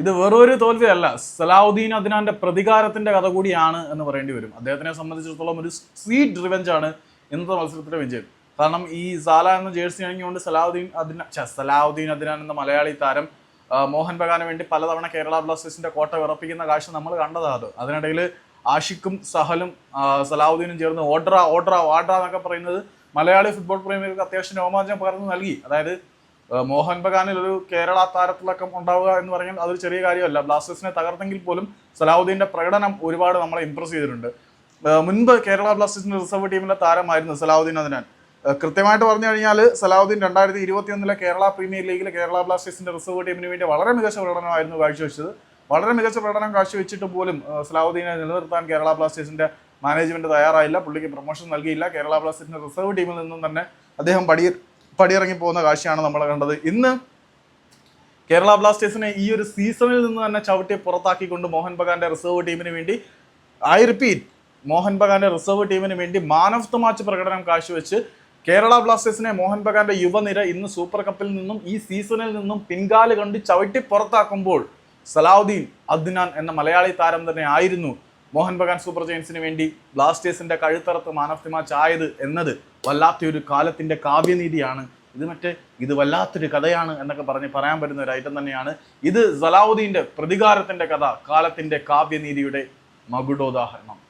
ഇത് വെറൊരു തോൽവിയല്ല. സലാഹുദ്ദീൻ അദ്നാന്റെ പ്രതികാരത്തിന്റെ കഥ കൂടിയാണ് എന്ന് പറയേണ്ടി വരും. അദ്ദേഹത്തിനെ സംബന്ധിച്ചിടത്തോളം ഒരു സ്വീറ്റ് റിവെഞ്ച് ആണ് ഇന്നത്തെ മത്സരത്തിലെ വിജയം. കാരണം ഈ സാല എന്ന ജേഴ്സി അണിഞ്ഞുകൊണ്ട് സലാഹുദ്ദീൻ അദ്ന സലാഹുദ്ദീൻ അദ്നാൻ എന്ന മലയാളി താരം മോഹൻ ബഗാന് വേണ്ടി പലതവണ കേരള ബ്ലാസ്റ്റേഴ്സിന്റെ കോട്ട വിറപ്പിക്കുന്ന കാഴ്ച നമ്മൾ കണ്ടതാണ് അത്. അതിനിടയിൽ ആഷിക്കും സഹലും സലാഹുദ്ദീനും ചേർന്ന് ഓഡ്ര ഓഡ്ര വാഡ്ര എന്നൊക്കെ പറയുന്നത് മലയാളി ഫുട്ബോൾ പ്രേമികൾക്ക് അത്യാവശ്യം രോമാഞ്ചം പകർന്നു നൽകി. അതായത് മോഹൻ ബഗാനിൽ ഒരു കേരള താരത്തിളക്കം ഉണ്ടാവുക എന്ന് പറഞ്ഞാൽ അതൊരു ചെറിയ കാര്യമല്ല. ബ്ലാസ്റ്റേഴ്സിനെ തകർത്തെങ്കിൽ പോലും സലാഹുദ്ദീന്റെ പ്രകടനം ഒരുപാട് നമ്മളെ ഇംപ്രസ് ചെയ്തിട്ടുണ്ട്. മുൻപ് കേരള ബ്ലാസ്റ്റേഴ്സിന്റെ റിസർവ് ടീമിലെ താരമായിരുന്നു സലാഹുദ്ദീൻ അതിനാൻ. കൃത്യമായിട്ട് പറഞ്ഞു കഴിഞ്ഞാൽ സലാഹുദ്ദീൻ രണ്ടായിരത്തി ഇരുപത്തിയൊന്നിലെ കേരള പ്രീമിയർ ലീഗിൽ കേരള ബ്ലാസ്റ്റേഴ്സിന്റെ റിസർവ് ടീമിന് വേണ്ടി വളരെ മികച്ച പ്രകടനമായിരുന്നു കാഴ്ചവെച്ചത്. വളരെ മികച്ച പ്രകടനം കാഴ്ചവെച്ചിട്ട് പോലും സലാഹുദ്ദീനെ നിലനിർത്താൻ കേരള ബ്ലാസ്റ്റേഴ്സിന്റെ മാനേജ്മെന്റ് തയ്യാറായില്ല. പുള്ളിക്ക് പ്രൊമോഷൻ നൽകിയില്ല. കേരള ബ്ലാസ്റ്റേഴ്സിന്റെ റിസർവ് ടീമിൽ നിന്നും തന്നെ അദ്ദേഹം പടി പടിയിറങ്ങി പോകുന്ന കാഴ്ചയാണ് നമ്മൾ കണ്ടത്. ഇന്ന് കേരള ബ്ലാസ്റ്റേഴ്സിനെ ഈ ഒരു സീസണിൽ നിന്ന് തന്നെ ചവിട്ടി പുറത്താക്കിക്കൊണ്ട് മോഹൻ ബഗാന്റെ റിസർവ് ടീമിന് വേണ്ടി ഐ റിപ്പീറ്റ് മോഹൻ ബഗാന്റെ റിസർവ് ടീമിന് വേണ്ടി മാൻ ഓഫ് ദ മാച്ച് പ്രകടനം കാഴ്ചവെച്ച് കേരള ബ്ലാസ്റ്റേഴ്സിനെ മോഹൻ ബഗാന്റെ യുവനിര ഇന്ന് സൂപ്പർ കപ്പിൽ നിന്നും ഈ സീസണിൽ നിന്നും പിൻകാൽ കണ്ട് ചവിട്ടി പുറത്താക്കുമ്പോൾ സലാഹുദ്ദീൻ അദ്നാൻ എന്ന മലയാളി താരം തന്നെ ആയിരുന്നു മോഹൻ ബഗാൻ സൂപ്പർ ജയൻസിന് വേണ്ടി ബ്ലാസ്റ്റേഴ്സിന്റെ കഴുത്തറത്ത് മാൻ ഓഫ് ദി മാച്ച് ആയത് എന്നത്. വല്ലാത്തൊരു കാലത്തിന്റെ കാവ്യനീതിയാണ്. ഇത് മറ്റേ ഇത് വല്ലാത്തൊരു കഥയാണ് എന്നൊക്കെ പറഞ്ഞ് പറയാൻ പറ്റുന്ന ഒരു ഐറ്റം തന്നെയാണ്. ഇത് സലാഹുദ്ദീന്റെ പ്രതികാരത്തിന്റെ കഥ കാലത്തിന്റെ കാവ്യനീതിയുടെ മകുടോദാഹരണം.